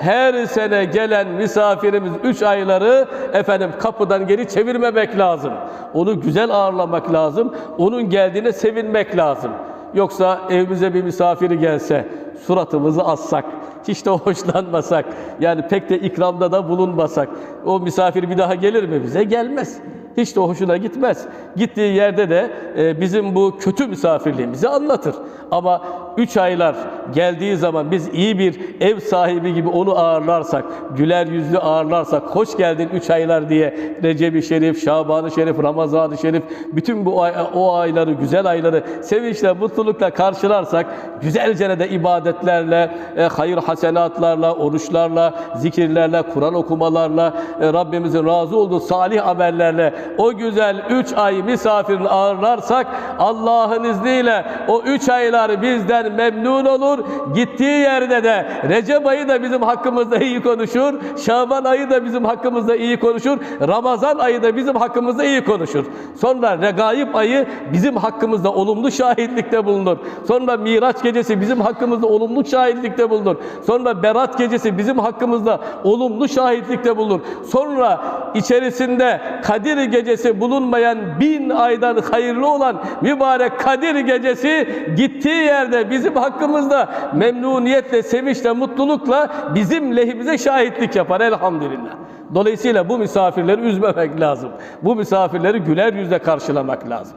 her sene gelen misafirimiz üç ayları efendim kapıdan geri çevirmemek lazım. Onu güzel ağırlamak lazım. Onun geldiğine sevinmek lazım. Yoksa evimize bir misafiri gelse suratımızı assak, hiç de hoşlanmasak, yani pek de ikramda da bulunmasak, o misafir bir daha gelir mi bize? Gelmez. Hiç de hoşuna gitmez. Gittiği yerde de e, bizim bu kötü misafirliğimizi anlatır. Ama üç aylar geldiği zaman biz iyi bir ev sahibi gibi onu ağırlarsak, güler yüzlü ağırlarsak, hoş geldin üç aylar diye Recep-i Şerif, Şaban-ı Şerif, Ramazan-ı Şerif, bütün bu ay, o ayları, güzel ayları sevinçle, mutlulukla karşılarsak, güzelce de ibadetlerle, e, hayır hasenatlarla, oruçlarla, zikirlerle, Kur'an okumalarla, e, Rabbimizin razı olduğu salih amellerle o güzel üç ay misafirini ağırlarsak Allah'ın izniyle o üç aylar bizden memnun olur. Gittiği yerde de Recep ayı da bizim hakkımızda iyi konuşur. Şaban ayı da bizim hakkımızda iyi konuşur. Ramazan ayı da bizim hakkımızda iyi konuşur. Sonra Regaib ayı bizim hakkımızda olumlu şahitlikte bulunur. Sonra Miraç gecesi bizim hakkımızda olumlu şahitlikte bulunur. Sonra Berat gecesi bizim hakkımızda olumlu şahitlikte bulunur. Sonra içerisinde Kadir gecesi bulunmayan bin aydan hayırlı olan mübarek Kadir gecesi gittiği yerde bizim hakkımızda memnuniyetle, sevinçle, mutlulukla bizim lehimize şahitlik yapar elhamdülillah. Dolayısıyla bu misafirleri üzmemek lazım. Bu misafirleri güler yüzle karşılamak lazım.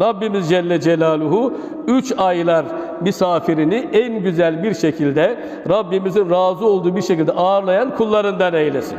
Rabbimiz Celle Celaluhu üç aylar misafirini en güzel bir şekilde Rabbimizin razı olduğu bir şekilde ağırlayan kullarından eylesin.